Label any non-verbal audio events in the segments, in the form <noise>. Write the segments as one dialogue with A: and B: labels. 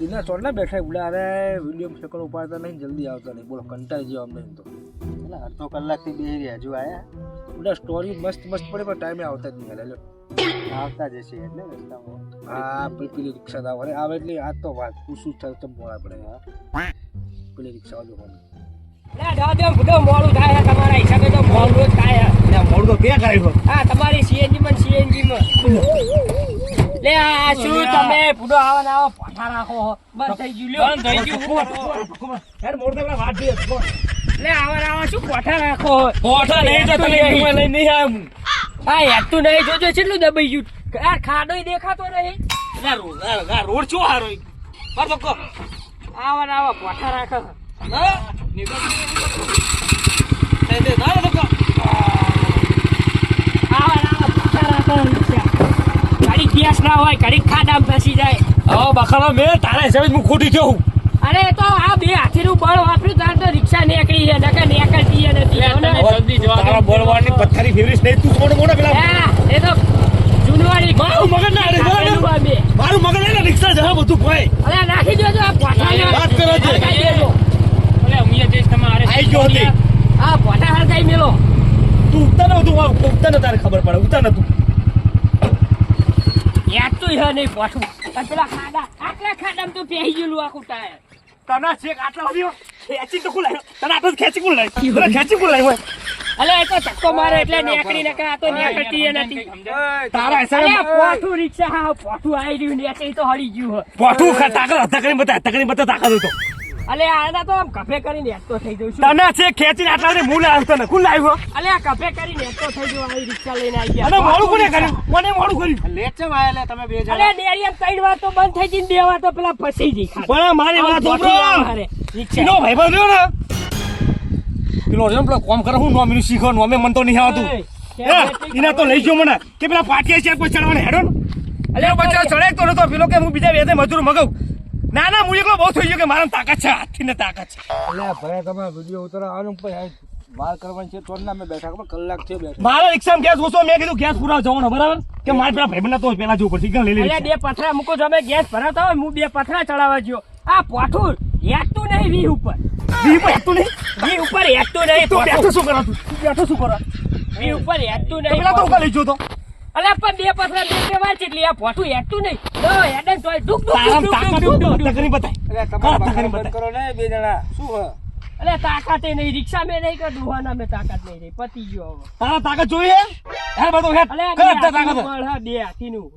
A: Dana ચોટલા બેઠા બોલે અરે વીડિયો શેકડ ઉપાડતા નહીં, જલ્દી આવતા નહીં. બોલો, કંટાળી જેવા અમને તો.
B: એટલે અડધો કલાકથી બે રહ્યા હજુ આવ્યા
A: બધા સ્ટોરી મસ્ત મસ્ત પડે, પણ ટાઈમે આવતા જ નહીં એટલે.
B: આવતા જશે એટલે રસ્તામાં.
A: હા પછી પેલી રિક્ષા તો આવે આવે એટલે આ તો વાત. પૂછું થાય તો મોડા પડે. પેલી રિક્ષા વાળો.
C: મોડું થાય, તમારા હિસાબે તો મોડું જ થાય. છે.
B: મોડું તો બે કર્યું
C: હા તમારી સીએનજી માં સીએનજી માં. લે આ શું તમે પૂડો આવા ના આવા પાઠા રાખો? બંધ થઈ ગયું લ્યો. બંધ થઈ ગયું.
B: યાર મોડું તો વાત દે
C: લે આવા આવા શું પોઠા રાખો?
B: પોઠા નહીં તો તમે
C: નહીં.
B: લઈ નહીં આવ્યો
C: હા. હેતું નહીં જોજો કેટલું દબાઈ ગયું. આ ખાડોય દેખાતો નહીં.
B: રોડ શું હારો પર તો કો.
C: આવા ને આવા રાખો.
B: ના તે તે ના તો કો
C: આવા ને આવા પોઠા રાખો છો રિક્ષા. ગેસ ના હોય ઘડી ખાડામ ફસી જાય.
B: હવે બખાડો મેં તારા હિસાબે હું ખોટી થયો
C: અરે તો આ બે હાથીનું બળ વાપર્યું તાર તો રિક્ષા નીકળી છે નકર નીકળતી છે નથી.
B: તારા બોલવાની પથ્થરી ફેવરીશ નહીં તું મોટો મોટો પેલા.
C: એ તો જૂનવાડી
B: મારું મગજ ના
C: બે.
B: મારું મગજ લઈને રિક્ષા જવા બધું ભાઈ
C: અરે નાખી દેજો આ પોઠાને.
B: વાત કરો છે.
C: હળગાઈ તમારે
B: આઈ ગયો હતી
C: આ પોઠા હળગાઈ મેલો.
B: તું ઉગતા ન તું ઉગતા ન તારે ખબર પડે ઉગતા ન તું
C: યાદતું હે નહીં પાછું પેલા ખાડા આટલા ખાડામાં તો પહેરી ગયેલું આખું ટાયર
B: તને છેક આટલા સુધી ખેંચી તો ખુલાય તને આટલો ખેંચી ખુલાય તને ખેંચી કુલ લાવ્યો
C: અલે એ તો ધક્કો મારે એટલે નેકડી નકર આ તો નેકડતી નથી
B: તારા હિસાબે
C: પોઠું રિક્ષા હા પોઠું આવી રહ્યું નીકળી તો હળી ગયું.
B: પોઠું કરીને બતા તકડી બતા તાકાત હતો
C: અલે આના તો આમ કફે કરીને એકતો થઈ જઉં છું.
B: તને છે ખેંચીને આટલા સુધી મૂળ આવ્યો ને કુલ આવ્યો
C: અલે આ કફે કરીને એકતો થઈ જઉં આવી રિક્ષા લઈને આવી ગયા.
B: અને મોડું કોને કર્યું? મને મોડું કર્યું?
D: લેટ છે વાયલે તમે બે
C: અલે ડેરિયમ ત્રણ વાર તો બંધ થઈ જઈને બે વાર તો પેલા ફસી જઈ.
B: પણ મારી વાત સાંભળો.
C: રિક્ષા.
B: નો ભાઈબંધ રહ્યો ને. પેલો રેમ પેલો કોમ કરે હું નોમીનું શીખો નોમે મન તો નહીં આવતું. એના તો લઈ ગયો મને. કે પેલા પાટિયા છે કોઈ ચડવાને હેડો ને.
C: અલે
B: અલે બચ્ચા ચડે તો નતો. પેલો કે હું બીજા વેદે મજૂર મગાવું. ના ના હું એકલો બહુ થઈ ગયો કે મારા તાકાત છે હાથથી ને તાકાત છે.
A: એટલે ભાઈ તમે વીડિયો પણ યાર વાર કરવાની છે તો ના મેં બેઠા ખબર કલાક થયો બેઠા.
B: મારા રિક્ષામાં ગેસ ઓછો મેં કીધું ગેસ પૂરા જવાનો બરાબર? કે મારા પેલા ભાઈ તો પેલા જવું પડશે લઈ લે
C: બે પથરા મૂકો જો અમે ગેસ ભરાતા હોય હું બે પથરા ચડાવવા ગયો. આ પોઠું હેઠતું નહીં વી ઉપર.
B: વી ઉપર તું નહીં?
C: વી ઉપર હેઠતું નહીં
B: તું બેઠો શું કરો તું? બેઠો શું કરો?
C: વી ઉપર હેઠતું
B: તો
C: નહીં
B: પેલા તો. ઉકા લઈ ગયો તો.
C: અલે પણ બે પથરા બે બે વાર એટલે આ પોઠું હેઠતું નહીં. નો હેડે ને તોય ડુક ડુક ડુક
B: તાકાત
C: ડુક ડુક.
B: તકરી બતાય હા,
A: તમારે
B: તકરી બતાય.
A: કરો ને બે જણા. શું હે
C: અલે તાકાત નહીં રિક્ષા મેં નહીં કે ડુહાના મેં તાકાત નહીં રહી પતી ગયો હવે.
B: તારા તાકાત જોઈએ? હે બધો હેડ.
C: અલે
B: કર
C: બે
B: અત્યારે
C: હા તાકાત. બળનું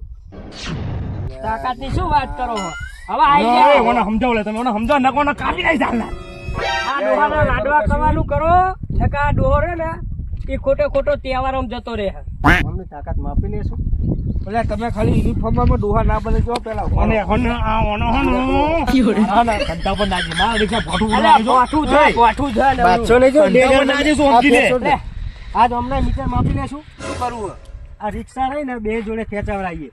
C: તાકાતની શું વાત કરો હો? હવે આઈ ગયા.
B: મને સમજાવ લે તમે મને સમજાવ નકો ને કાપી નાખી જાલ
C: આ ડોહાના લાડવા કરવાનું કરો નકા આ ને એ ખોટો ખોટો તહેવારોમાં જતો રહે
D: અમને તાકાત માપી લેશું
A: એટલે તમે ખાલી યુનિફોર્મમાં ડોહા ના બને જો પેલા
B: અને હન આ ઓનો હન ના. ના કંટા પર નાજી મારા રિક્ષા ફોટું
C: આ પોઠું છે. પોઠું છે ને
D: બાદશો જો
B: પર નાખી શું સમજી દે.
C: લે,
D: આજ અમને મીટર માપી લેશું
A: શું કરવું
D: આ રિક્ષા રહી ને બે જોડે ખેંચાવડાવીએ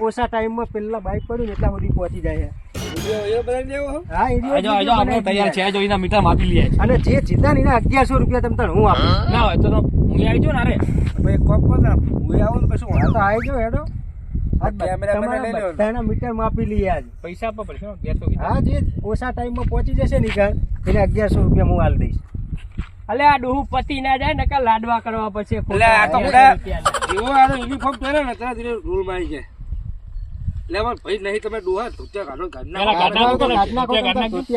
D: ઓછા ટાઈમમાં પેલા બાઇક પડ્યું ને એટલા સુધી પહોંચી જાય
B: આપણે તૈયાર છે એના માપી લઈએ
D: અને જે જીતા ને એના અગિયારસો રૂપિયા તમે તાણ હું આપું.
B: ના હોય તો તો હું આવી જાઉં ને અરે
A: ભાઈ કોક કોક હું આવું ને
D: હા તો આવી જાઓ હેડો. મીટર માપી લઈએ આજ.
B: પૈસા આપવા પડશે હો,
D: જે ઓછા ટાઈમમાં પહોંચી જશે ને ઘર એને અગિયારસો રૂપિયા હું હાલ દઈશ.
C: અલે આ ડોહું પતિ ના જાય નકા લાડવા કરવા પછી
A: એટલે આ તો બધા જેવો આનો યુનિફોર્મ પહેરે ને એને રૂલ મારી જાય. એટલે ભાઈ નહીં તમે ડોહા ધોતિયા કાઢો ઘરના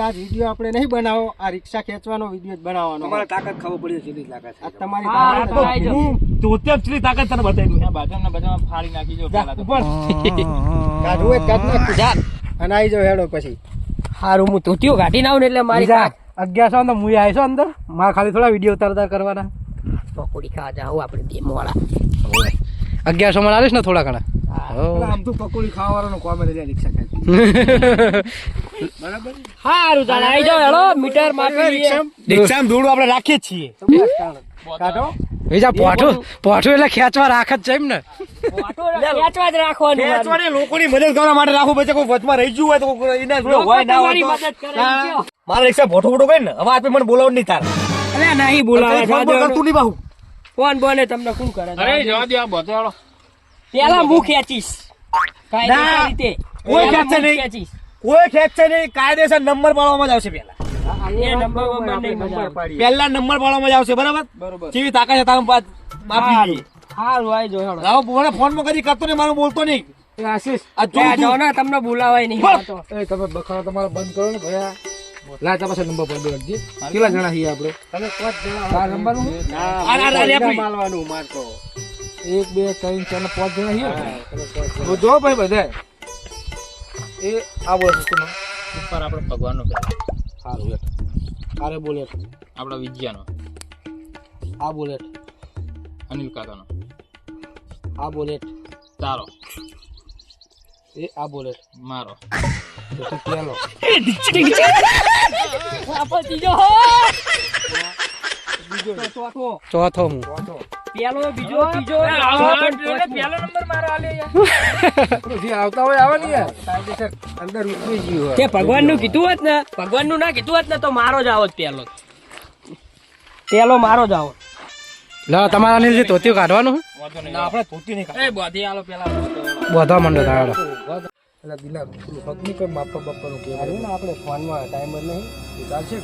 D: આ વીડિયો આપણે બનાવો. આ રિક્ષા ખેંચવાનો વીડિયો જ બનાવવાનો.
A: તમારે તાકાત ખબર પડી તાકાત
D: આ તમારી તાકાત
C: તો
D: હું
B: ધોતે એટલી તાકાત તને બતાવી દઉં. બાજુના બજારમાં ફાડી નાખી જો
D: જા, ઉપર. <laughs> કાઢવું હોય કાઢ નાખ.
C: જા.
D: અને આવી જાઓ હેડો પછી.
C: હારું હું ધોતિયો કાઢી નાઉં એટલે મારી
D: અગિયારસો ને હું આવીશો અંદર? મારે ખાલી થોડા વીડિયો ઉતારતા કરવાના.
C: પકોડી ખાવા જાવ આપણે બે મોડા
D: અગિયારસો માં આવીશ ને થોડા ઘણા?
A: એટલે આમ તો પકોડી ખાવાનો કોમેડી લે રિક્ષા બરાબર
C: હારું ચાલ આવી જાઓ હેડો મીટર માપી લઈએ
B: રિક્ષામાં ધૂળ આપણે રાખીએ છીએ.
D: કાઢો. બીજા પોઠું પોઠું એટલે ખેંચવા રાખ જ છે એમ ને.
C: ખેંચવા જ રાખવાનું.
B: લોકોની મદદ કરવા માટે રાખવું પછી કોઈ વચમાં રહી ગયું હોય તો કોઈ એના જોડે હોય ના હોય તો મારા રિક્ષા ભોટો ભોટો કઈ ને હવે આપે મને બોલાવ નહીં તાર.
C: અલે નહીં બોલાવે
B: તું નહીં બાહુ.
C: કોણ બોને તમને શું કરે
B: જવા દે આ બતાડો
C: પેલા હું ખેંચીશ. કાયદેસર રીતે.
B: કોઈ
C: પેલા
B: ખેંચે નહીં.
C: ખેંચીશ.
B: કોઈ ખેંચશે નહીં. કાયદેસર નંબર પાડવામાં જ આવશે પેલા.
E: પેલા નંબર
B: પાડવામાં જ આવશે બરાબર? જેવી તાકાત છે તારું માફી
E: હાલ
B: જોઈએ.
E: જો હેડો.
B: મને ફોનમાં કદી કરતો નહીં મારું બોલતો નહીં.
A: એ આશીષ
B: જો
E: ને તમને બોલાવાય નહીં.
A: એ તમે બખાડો તમારે બંધ કરો ને ભયા. લા તમારે નંબર પર બેસજે કેટલા જણા છીએ આપણે?
F: તમે પાંચ જણા.
A: નંબરનું ના
B: આ- આ- આ
F: બધા
B: રેફરી.
F: માલવાનું મારતો.
A: એક બે ત્રણ ચાર પાંચ જણા
F: પાંચ
A: જો ભાઈ બધા એ આ બોલો
D: ઉપર આપણે ભગવાનનો પહેલા
A: સારું હેઠ. આરે બોલે હેઠ.
D: આપણા વિજ્ઞાનો
A: આ બોલે
D: અનિલ કાકાનો.
A: આ બોલે
D: તારો.
A: એ આ બોલે
D: મારો.
A: તો પેલો.
E: ત્રીજો ચોથો. પેલો બીજો બીજો પેલો નંબર મારો આલે યાર.
A: જે આવતા હોય આવે ને યાર. અંદર ઉતરી ગયો
E: કે ભગવાનનું કીધું હોત ને ભગવાનનું ના કીધું હોત ને તો મારો જ આવત પેલો. પેલો મારો જ આવો
F: લા તમારા અનિલજી ધોતી કાઢવાનું
B: ના આપણે ધોતી નહીં કાઢ
E: એ બોધી આલો પેલા.
F: બોધવા મંડો તાળો
A: એટલે દિલા કોઈ માપા બાપાનું
F: ને આપણે ફોનમાં ટાઈમ નહીં?
A: ચાલશે.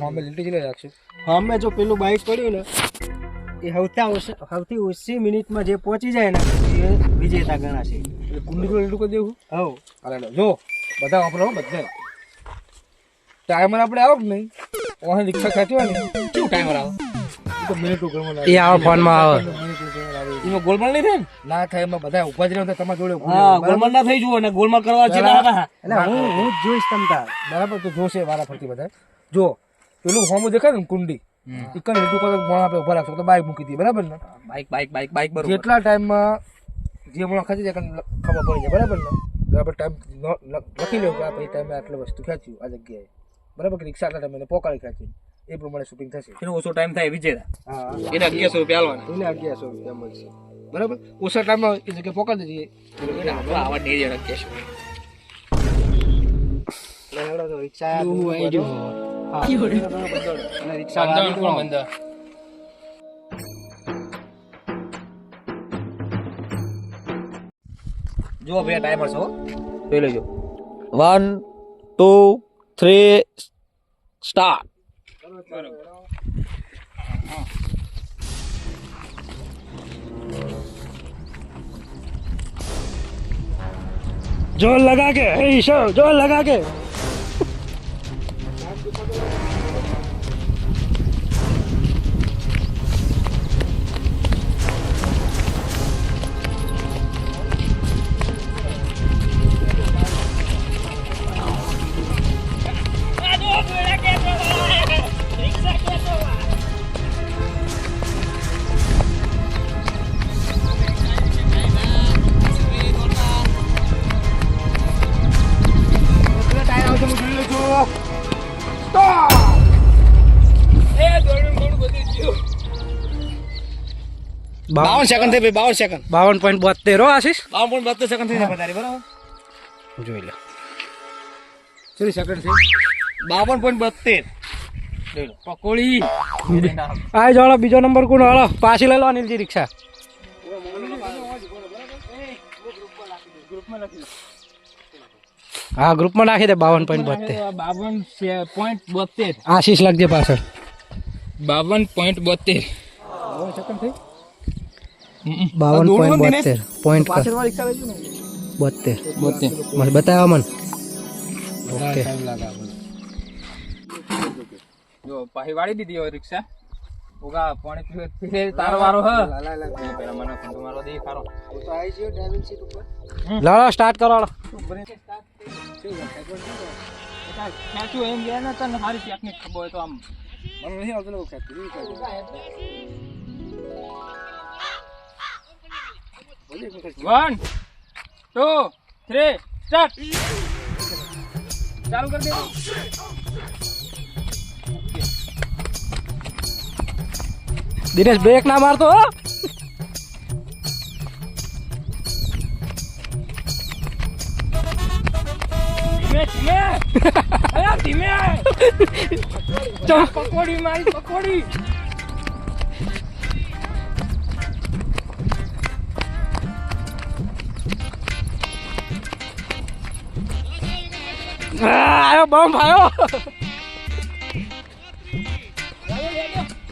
A: ફોર્મે લીટી જ રાખશું.
F: અમે જો પેલું બાઇક પડ્યું ને એ સૌથી ઓછી સૌથી ઓછી મિનિટમાં જે પહોંચી જાય ને એ વિજેતા ગણાશે.
A: એટલે કુંડી પર લીટું કરી દેવું?
F: હવ.
A: અરે જો બધા વાપરો બધા. ટાઈમર આપણે આવો કે નહીં? ઓહે રિક્ષા ખેંચી હોય ને કેવું ટાઈમર આવે? તો મિનિટ ગણવા
F: એ આવે ફોનમાં આવે.
B: એમાં ગોલમાલ નહીં થાય ને?
A: ના થાય એમાં બધા ઊભા જ રહ્યા તમારા જોડે
B: હા ગોલમાલ ના થઈ જુઓ ને ગોલમાલ કરવા છે
F: એટલે હું હું જ જોઈશ તમતા
A: બરાબર તો જોશે વારા ફરતી બધા. જો પેલું હોમું દેખાય ને કુંડી? એ કઈ લીટું કરો મોણ આપણે ઊભા રાખશો તો બાઈક મૂકી દઈએ બરાબર ને?
B: બાઇક બાઇક બાઈક બાઇક બરાબર.
A: જેટલા ટાઈમમાં જે મોણ ખેંચી જાય ખબર પડી જાય બરાબર ને? બરાબર ટાઈમ લખી લેવું કે આ પછી ટાઈમે આટલી વસ્તુ ખેંચ્યું આ જગ્યાએ. બરાબર કે રિક્ષા આટલા ટાઈમે પોકાળી ખેંચી. એ પ્રમાણે શૂટિંગ થશે.
B: એનો ઓછો ટાઈમ થાય વિજેતા
A: હા
B: એને અગિયારસો રૂપિયા આલવાના.
A: એને અગિયારસો રૂપિયા મળશે. બરાબર? ઓછા ટાઈમમાં એ જગ્યાએ પોકાળી દઈએ
B: આવા નહીં દેણ અગિયારસો
F: રિક્ષા અને રિક્ષા
B: ભાઈ ટાઈમર છો જોઈ લેજો. વન ટુ થ્રી સ્ટાર્ટ
F: જોર લગા કે હે ઈશો જોર લગા કે
B: બાવન. સેકન્ડ થઈ ભાઈ બાવન સેકન્ડ
F: બાવન પોઈન્ટ બોતેર હો આશીષ?
B: બાવન પોઈન્ટ બોતેર સેકન્ડ થઈ જાય તારી બરાબર?
F: જોઈ લો.
A: કેટલી સેકન્ડ થઈ
B: બાવન પોઈન્ટ બોતેર.
E: પકોડી.
F: આ જોડો બીજો નંબર કોણ હાલો પાછી લઈ લો અનિલજી રિક્ષા. હા ગ્રુપમાં નાખી દે બાવન પોઈન્ટ બોતેર.
D: બાવન પોઈન્ટ બોતેર.
F: આશીષ લાગજે પાછળ.
D: બાવન પોઈન્ટ બોતેર.
F: બાવન પોઈન્ટ બોતેર. પોઈન્ટ બોતેર.
D: બોતેર.
F: મને બતાવો મન. ઓકે.
D: જો પાહી વાળી દીધી હોય રિક્ષા. ઉગા પાણી પીવે પીવે તારો વારો હ. પેલા મને ફોન મારો દે ખારો
F: લાવો સ્ટાર્ટ કરો.
D: ખેંચ્યું એમ ગયા ને તને સારી ટેકનિક ખબર હોય તો આમ.
A: મને નથી આવતું ને
D: વન ટુ થ્રી સ્ટાર્ટ. ચાલુ કરી દે.
F: દિનેશ બ્રેક ના મારતો હો.
E: ધીમે ધીમે. અરે ધીમે. પકોડી. आयो, बम
F: आयो।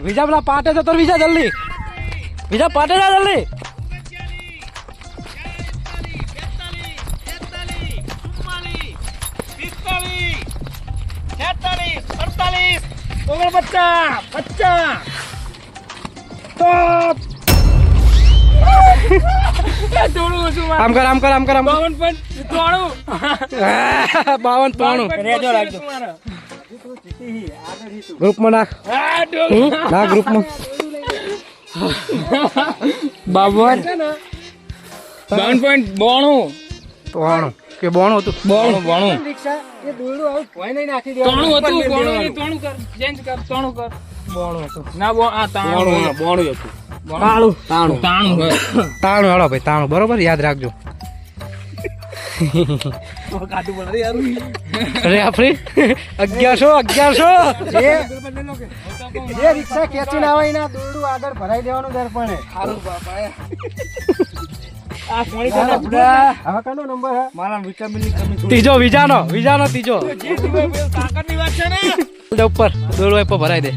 F: वीज़ा बना पाटे तो तोर वीज़ा जल्दी। वीज़ा पाटे जा जल्दी?
E: अड़तालीस ओवर बच्चा बच्चा। तो થોડું ઓછું
F: આમ કર આમ કર આમ કર. આમ
E: બાવન પણ ત્રાણું.
F: બાવન ત્રાણું
E: રેજો રાખજો.
F: ગ્રુપમાં નાખ. ના ગ્રુપમાં.
E: બાવન. બાવન પોઈન્ટ બોણું.
F: ત્રાણું કે બોણું હતું?
E: બોણું બોણું.
F: રિક્ષા એ દોરડું આવું કોઈ નહીં નાખી
E: ત્રણું હતું બોણું નહીં, કર ચેન્જ કર ત્રણું કર.
F: બોણું હતું.
E: ના બો આ તાણું
A: બોણું હતું.
F: તાણું. તાણું. ભાઈ તાણું. બરોબર? યાદ રાખજો. અગિયારસો અગિયારસો. ત્રીજો વિજાનો વિજાનો ત્રીજો. ઉપર દોરડો ભરાઈ દે.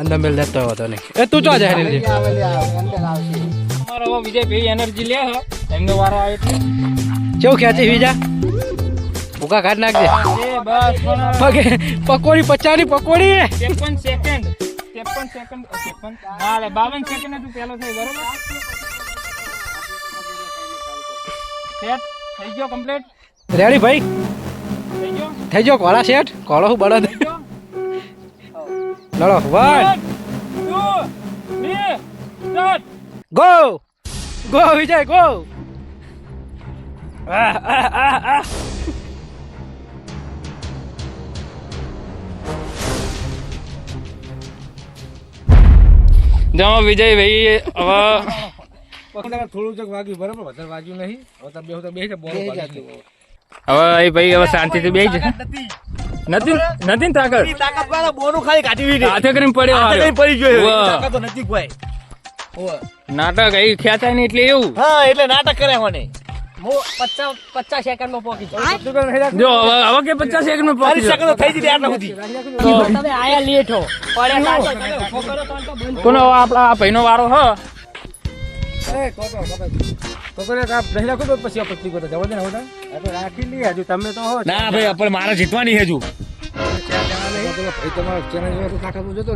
F: અંદર મેલ લેતો હતો નહીં. એ તું ચો જાય રેલજી
E: અમારો વિજય ભાઈ એનર્જી લે હે. એમનો વારો આવે એટલે.
F: કેવું ખેંચી વિજા? ભૂકા કાઢ નાખજે. પગે પકોડી પચાની પકોડી
E: ત્રેપન સેકન્ડ ત્રેપન સેકન્ડ ત્રેપન. હા બાવન સેકન્ડ તું પેલો થઈ બરોબર? સેટ? થઈ ગયો કમ્પ્લીટ
F: રેડી ભાઈ?
E: થઈ ગયો?
F: થઈ ગયો કોળા સેટ? કોળો હું બળદ? લડો. One
E: two three start
F: go go Vijay go આહ, આહ, આહ.
E: જાઓ વિજયભાઈ હવે
A: થોડું ચક વાગ્યું બરાબર? વધારે વાગ્યું નહીં. હવે તમે બે બે વાગી
E: હવે ભાઈ હવે શાંતિથી બેસી જાય નથી નથી તાકાત?
B: તાકાત વાળા બોનું ખાલી કાઢી વીને.
E: હાથે કરીને પડ્યો
B: હાથે કરીને પડી ગયો. તાકાત તો નથી કોઈ.
E: નાટક એ ખેંચાય ને એટલે એવું.
B: હા એટલે નાટક કરે મને
F: પચાસ પચાસ સેકન્ડમાં પહોંચી
E: જો હવે હવે કે પચાસ સેકન્ડમાં
B: મારી સેકન્ડ થઈ જતી આટલા સુધી.
F: તમે આયા લેટ હો.
E: કોનો આપણા ભાઈનો વારો હ?
A: એ, નહીં રાખો પછી આ જવા દે ને હવે
F: રાખી લઈએ હજુ તમે તો હો
B: ના ભાઈ આપણે મારે જીતવાની હજુ.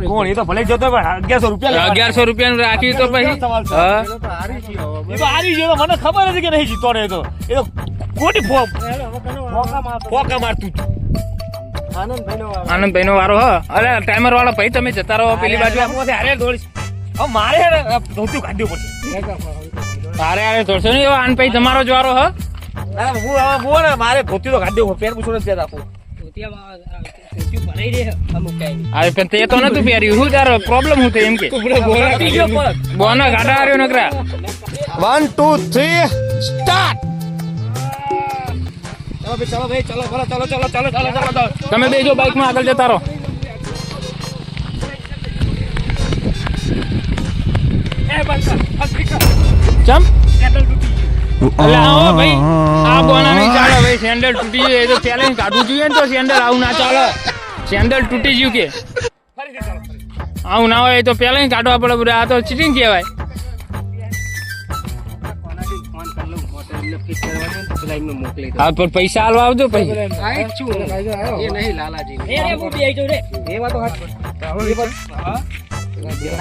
B: કોણ એ તો ભલે જતો પણ અગિયારસો રૂપિયા
E: અગિયારસો રૂપિયા રાખી તો પછી
B: તો હારી ગયો મને ખબર હતી કે નહીં જીતવાનો ને એ તો એ તો ખોટી ફોક મારતું હતું.
E: આનંદભાઈ નો વારો હ અરે ટાઈમર વાળો ભાઈ તમે જતા રહો પેલી બાજુ
B: અરે હારે દોડીશ મારે ધોતું કાઢવું પડશે
E: અરે આરે તોડશો નહીં આન પછી તમારો જવારો હ?
B: ના હું હવે બો ને મારે ભોતી તો કાઢ્યો પેર પૂછો ને ત્યાં રાખું
E: અરે પણ તે શું તારો પ્રોબ્લેમ હું એમ કે. ગાડા હાર્યો નકરા.
B: વન ટુ થ્રી સ્ટાર્ટ ચલો ભાઈ ચલો ભાઈ ચલો ચલો ચલો ચલો ચલો ચલો
E: તમે બેજો બાઈકમાં આગળ જતા રહો. ચમ? એટલે આવો ભાઈ આ બોના નહીં ચાલે ભાઈ સેન્ડલ તૂટી ગયું એ તો ચેલેન્જ કાઢવું જોઈએ ને તો સેન્ડલ આવું ના ચાલે. સેન્ડલ તૂટી ગયું કે? આવું ના હોય તો પેલા કાઢવા પડે બધું આ તો ચીટિંગ કહેવાય. હા પણ પૈસા હાલવા આવજો પછી.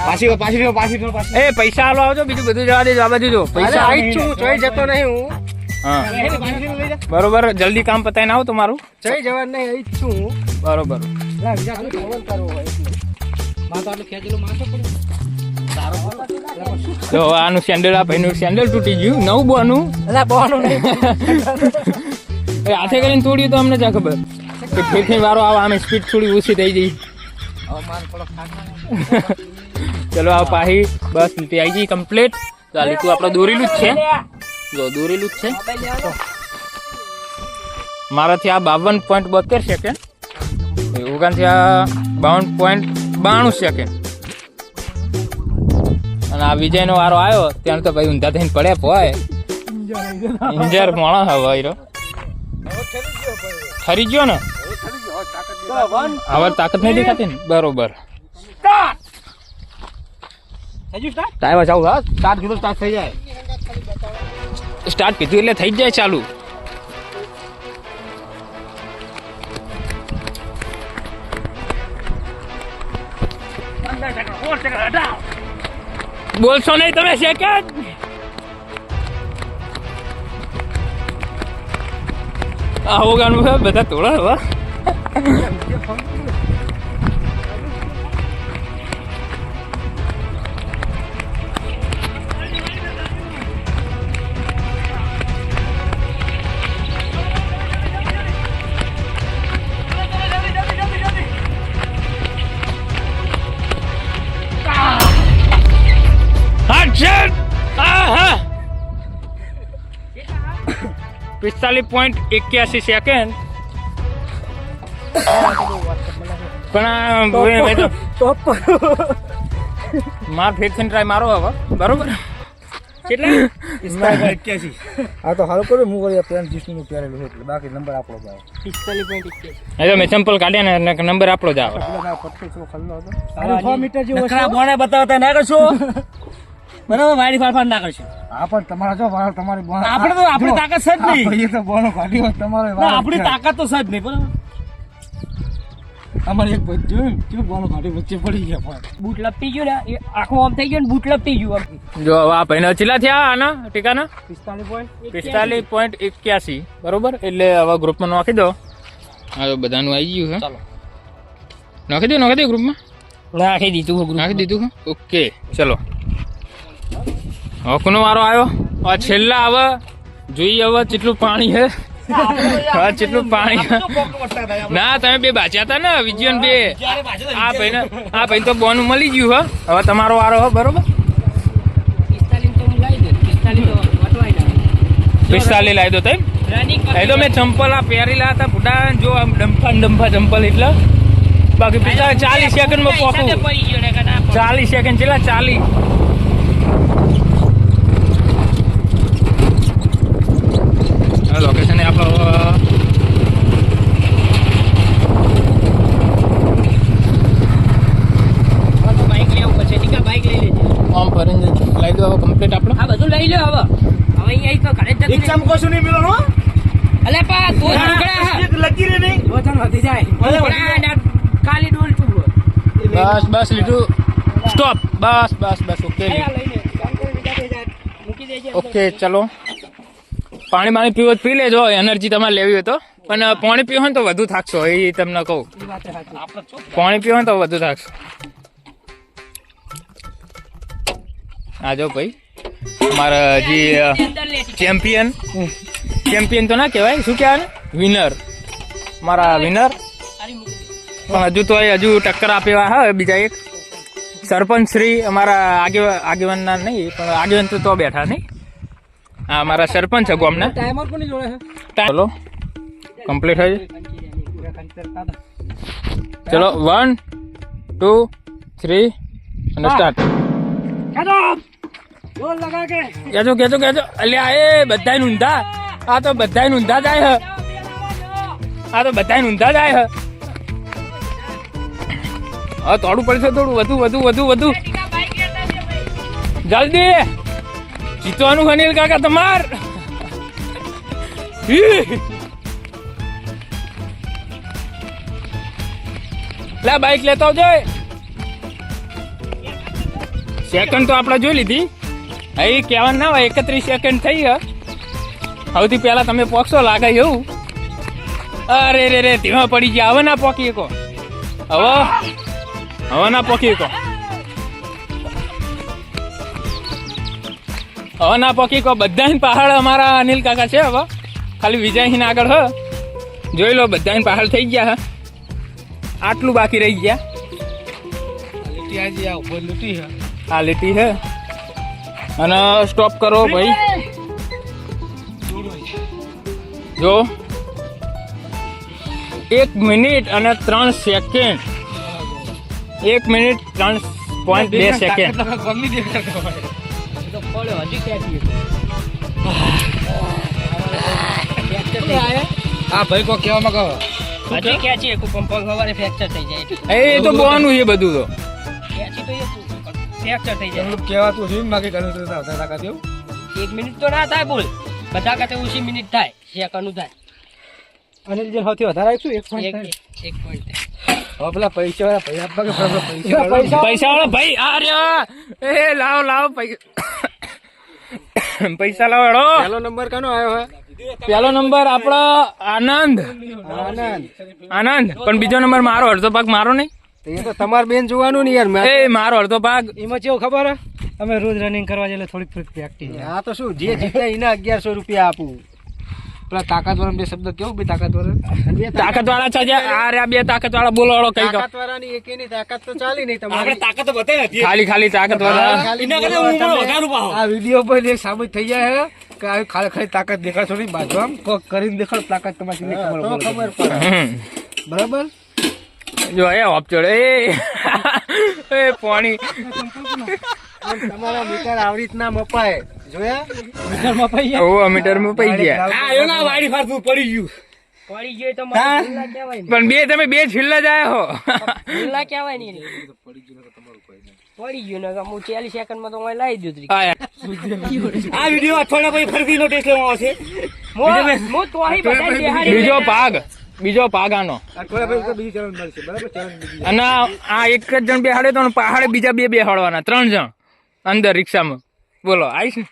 B: પાછી પાછી પાછી પાછી
E: એ પૈસા આલો આવજો બીજું બધું જવા દેજો આ બાજુ જો પૈસા
F: આઈ છું જોઈ જતો નહીં હું.
E: હા. બરોબર જલ્દી કામ પતાઈને આવો તમારું.
F: જઈ જવા નહીં આઈ છું હું.
E: બરોબર.
F: તો
E: આનું સેન્ડલ આ ભાઈનું સેન્ડલ તૂટી ગયું નવું બોનું.
F: અલા, બોનું નહીં.
E: એ હાથે કરીને તોડ્યું તો અમને જ ખબર. ફેરથી વારો આવે આમ સ્પીડ થોડી ઓછી થઈ ગઈ. ચલો આ પાહી બસ લીટી આવી ગઈ કમ્પ્લીટ તો આ લીટું આપણે દોરેલું જ છે. જો દોરેલું જ છે. મારાથી આ બાવન પોઈન્ટ બોતેર સેકન્ડ ઓગણથી આ બાવન પોઈન્ટ બાણું સેકન્ડ અને આ વિજયનો વારો આવ્યો ત્યાં તો ભાઈ ઊંધા થઈને પડ્યા પોય ઇન્જર માણસ હવે હીરો ખરી ગયો ને? હવે તાકાત નહીં દેખાતી ને? બરોબર.
B: ટાઈમ ચાલુ હા? સ્ટાર્ટ કીધું સ્ટાર્ટ થઈ જાય.
E: સ્ટાર્ટ કીધું એટલે થઈ જ જાય ચાલુ. બોલશો નહીં તમે સેકન્ડ આવું ગાનું છે બધા તોડા હવે <laughs> પિસ્તાલીસ પોઈન્ટ એક્યાસી સેકન્ડ. પણ માર ફેરથી ટ્રાય મારો હવે બરોબર? કેટલા?
A: આ તો હાલ કર્યું હું જીસનું પહેરેલું એટલે બાકી નંબર આપણો જ આવે.
E: મેં ચંપલ કાઢ્યા ને નંબર આપણો જ આવે.
A: પટ્ટો છો ખલ્લો હતો.
F: છ મીટર જેવો
B: બોણે બતાવતા ના કરશો? બરાબર વાડી ફાડફાડ ના કરશો
A: હા પણ તમારા જો વાળ તમારી બોણ
B: આપણે તો આપણી તાકાત છે જ નહીં.
A: ભાઈએ તો બોણો કાઢી હોય તમારે
B: ના, આપણી તાકાત તો છે જ નહીં બરાબર.
A: અમારે એક ભાઈ જોયું કેવું બોણો કાઢી વચ્ચે પડી ગયા પણ.
F: બૂટ લપટી ગયું ને એ આખું આમ થઈ ગયું ને બૂટ લપટી ગયું આમ.
E: જો હવે આ ભાઈને ચેલા થયા આના ટીકાના?
F: પિસ્તાલીસ પોઈન્ટ
E: પિસ્તાલીસ પોઈન્ટ એક્યાસી બરોબર? એટલે હવે ગ્રુપમાં નાખી દો. હા તો બધાનું આવી ગયું છે.
B: ચાલો.
E: નાખી દો નાખી દો ગ્રુપમાં
F: નાખી દીધું
E: નાખી દીધું ઓકે ચલો. હવે કોનો વારો આવ્યો? આ છેલ્લા હવે જોઈએ હવે કેટલું પાણી હે. હવે કેટલું પાણી ના તમે બે બાચ્યા હતા ને વિજયન બે. આ ભાઈને આ ભાઈ તો બોન મળી ગયું હે. હવે તમારો વારો હે બરોબર?
F: પિસ્તાલીસ લાવી
E: દો તેમ એ તો મેં ચંપલ આ પહેરેલા હતા બુડા જો આમ ડંફા ને ડંફા ચંપલ એટલે. બાકી પિસ્તાલીસ ચાલીસ સેકન્ડમાં
F: પડે.
E: ચાલીસ સેકન્ડ છેલ્લા ચાલીસ? લોકેશન આપણો
F: તો નીકા બાઈક લઈ લેજે.
E: ઓમ ફરીને લઈ દો હવે કમ્પ્લીટ આપણો.
F: આ બધું લઈ લો હવે. હવે અહીંયા એક ઘરે જ
B: એક્ઝામ કશું નહીં મિલો
F: અલે પા તો
B: લકી રે નહીં.
F: વજન વધી જાય. ખાલી ડોલતું હોય.
E: બસ બસ લીધું. સ્ટોપ બસ બસ બસ ઓકે.
F: આ લઈ લે કામ કરી દીધા તે જાત. મૂકી દેજે
E: ઓકે ચલો. પાણી પાણી પીવો પી લેજો એનર્જી તમારે લેવી હોય તો. પણ પાણી પીવો તો વધુ થાકશો, એ તમને કહું. પાણી પીવો તો વધુ થાકશો. આ જો ભાઈ, અમારા જે
F: અંદર લે
E: ચેમ્પિયન ચેમ્પિયન તો ના કહેવાય, શું કહેવાય? વિનર મારા વિનર. પણ હજુ તો હજુ ટક્કર આપેવા હા બીજા એક. સરપંચ શ્રી અમારા આગેવાન આગેવાનના નહીં, પણ આગેવાન તો બેઠા નહીં. હા અમારા સરપંચ છે ગામના.
F: ટાઈમર કોની જોડે છે?
E: ચલો કમ્પ્લીટ થઈ ચલો વન ટુ થ્રી અને સ્ટાર્ટ કેજો! કેજો કેજો અલ્યા એ બધાય ઊંધા આ તો બધાય ઊંધા જાય હ. આ તો બધાય ઊંધા જાય હ. હા તોડું પડશે થોડું. વધુ વધુ વધુ વધુ. જલ્દી. જીતવાનું અનિલ કાકા તમાર. લે બાઈક લેતો આવજો સેકન્ડ તો આપણે જોઈ લીધી. અહીં કહેવા ના હોય, એકત્રીસ સેકન્ડ થઈ હે. સૌથી પહેલા તમે પોકશો, લાગે એવું. અરે, રે રે, ધીમા પડી ગયા. હવે ના પોકી કો હવે. હવે ના પોકી શકો. હવે ના પોકી કો બધા પહાડ અમારા અનિલ કાકા છે હવે. ખાલી વિજયહીન આગળ હ. જોઈ લો બધા પહાડ થઈ ગયા હ. આટલું બાકી રહી ગયા.
A: આ લીટી છે
E: અને સ્ટોપ કરો ભાઈ. જો. એક મિનિટ અને ત્રણ સેકન્ડ એક મિનિટ ત્રણ પોઈન્ટ બે સેકન્ડ
F: પડ્યો હજી ખેંચીએ.
A: આ ભાઈ કો કહેવામાં કહો?
F: હજી ખેંચી એકું સવારે ફ્રેક્ચર થઈ જાય.
E: એ તો બોવાનું છે બધું તો.
F: ખેંચી તો ફ્રેક્ચર થઈ જાય.
A: કહેવાતું છે એમ બાકી તો વધારે તાકાત
F: એક મિનિટ તો ના થાય બોલ. બધા કરતા ઓછી મિનિટ થાય સેકન્ડનું થાય
A: અનિલ જે સૌથી વધારે આવીશું એક
F: પોઈન્ટ એક પોઈન્ટ
A: હવે પેલા પૈસા વાળા આપવા કે પૈસા
E: ભાઈ આ એ લાવ લાવ પૈસા. <laughs> પૈસા લાવ
A: પહેલો નંબર કનો આવ્યો હે?
E: પેલો નંબર આપણો આનંદ.
A: આનંદ.
E: આનંદ. પણ બીજો નંબર મારો અડધો ભાગ મારો નહીં.
A: તો એ તો તમાર બેન જોવાનું ને યાર
E: એ મારો અડધો ભાગ.
F: એમાં કેવું ખબર? અમે રોજ રનિંગ કરવા જઈએ થોડીક થોડીક પ્રેક્ટિસ
A: આ તો શું જે જીતે એને અગિયારસો રૂપિયા આપું. પેલા તાકાતવાર બે શબ્દ કેવું બે તાકાતવાર
E: તાકાત વાળા છે આ રહ્યા બે તાકાત વાળા બોલો કઈ ની
A: તાકાતવાળાની એકેની તાકાત તો ચાલી નહીં તમારે.
E: તાકતો ખાલી ખાલી તાકાત વાળા
A: આ વીડિયો પર એક સાબિત થઈ જાય કે આ ખાલી ખાલી તાકાત દેખાડશો નહીં બાજુ આમ પગ કરીને દેખાડો તાકાત તમારી કેટલી ખબર પડે. બરાબર?
E: જો એ ઓપચોડ એ એ પાણી.
A: તમારા મીટર આવી રીતના મપાય. જોયા?
E: ઓ મીટરમાં પઈ ગયા.
F: પડી ગયો. તો મારે ભૂલા કહેવાય ને.
E: પણ બે તમે બે છેલ્લા જ હો.
F: ભૂલા કહેવાય નહીં એને. પડી ગયું ને હું ચાલીસ સેકન્ડમાં તો અહીં લાવી દીધું
E: આ યાર.
F: હું- હું તો અહીં બધાને બેહાડી
E: બીજો ભાગ બીજો ભાગ આનો.
A: બીજી
E: અને આ એક જ જણ બેહાડે તો પહાડે બીજા બે બેહાડવાના ત્રણ જણ અંદર રિક્ષામાં. બોલો આવીશ ને?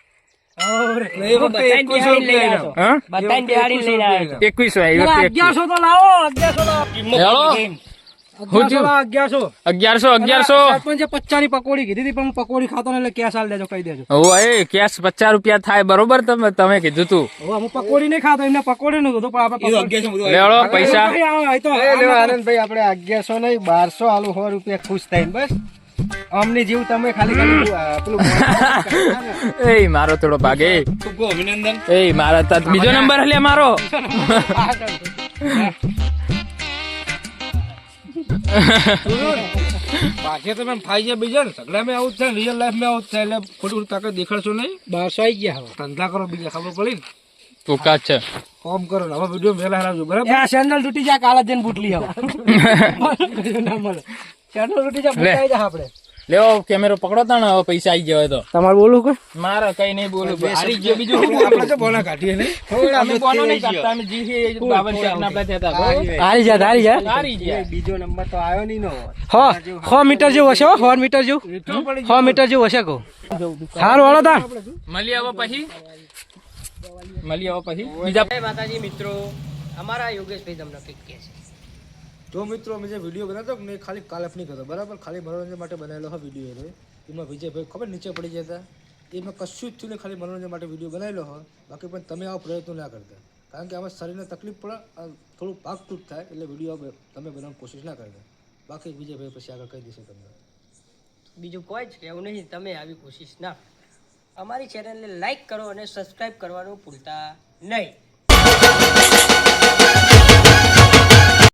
F: અગિયારસો અગિયારસો સરપંચે પચાસની પકોડી કીધી હતી પણ હું પકોડી ખાતો ને એટલે કેશ હાલ દેજો કહી દેજો.
E: એ કેશ પચાસ રૂપિયા થાય બરોબર તમે તમે કીધું તું.
F: હું પકોડી નહીં ખાતો એમને પકોડી નું કીધું પણ
E: લેવડો પૈસા.
A: આનંદભાઈ આપણે અગિયારસો નહીં બારસો આલુ સો રૂપિયા ખુશ થાય બસ. અમને જેવું તમે ખાલી ખાલી પેલું <laughs>
E: એ મારો થોડો ભાગ એ એ મારા તા- <laughs> બીજો નંબર હલે મારો.
A: પાછે તમે ફાઈ ગયા બીજા ને. સગડામાં આવું જ થાય રિયલ લાઈફમાં આવું જ થાય એટલે ખોટું ખોટી તાકાત દેખાડશો નહીં.
F: બારસો આવી ગયા હવે.
A: ધંધા કરો બીજા ખબર પડી ને?
E: ટૂંકા છે?
A: કોમ કરો ને. હવે વીડિયો વહેલા હરાવજો બરાબર?
F: આ સેન્ડલ તૂટી જાય કાલે જઈને બુટલી હવે. <laughs> ના સેન્ડલ તૂટી જાય. બુટાઈ જાય આપણે.
E: લેવો કેમેરો પકડો તા ને હવે પૈસા આવી ગયા હોય તો.
F: તમારે બોલું કે
E: મારે કઈ નહીં બોલું હારી ગયો બીજું.
A: આપણે તો બોલા કાઢીએ નહીં.
E: અમે કોનો નહીં કાઢતા, અમે જી છીએ, એ બાવન શેકના પાસે હતા,
F: હારી જા હારી જા
E: હારી જા
A: બીજો નંબર તો આવ્યો નહીં નો
F: હો હો મીટર જેવું હશે હો મીટર જેવું. સો મીટર જેવું હશે કહું. સારું વાળો તા.
E: મળી આવો પછી. મળી આવો પછી. બીજા
F: માતાજી મિત્રો. અમારા યોગેશભાઈ તમને કંઈક કહે છે.
A: જો મિત્રો અમે જે વીડિયો બનાવતો મેં ખાલી ખાલી કાલ્પનિક હતો બરાબર? ખાલી મનોરંજન માટે બનાવેલો હોય વીડિયો હતો એમાં વિજયભાઈ, ખબર નીચે પડી જતા એમાં કશું જ થયું ને ખાલી મનોરંજન માટે વીડિયો બનાવેલો હોય બાકી પણ તમે આવો પ્રયત્નો ના કરતા. કારણ કે આમાં શરીરને તકલીફ પડે થોડું પાક તૂટ થાય, એટલે વીડિયો તમે બનાવવાની કોશિશ ના કરતા. બાકી વિજયભાઈ પછી આગળ કહી દેશે તમને.
F: બીજું કોઈ જ કહેવું નહીં, તમે આવી કોશિશ ના અમારી ચેનલને લાઈક કરો અને સબસ્ક્રાઈબ કરવાનું ભૂલતા નહીં.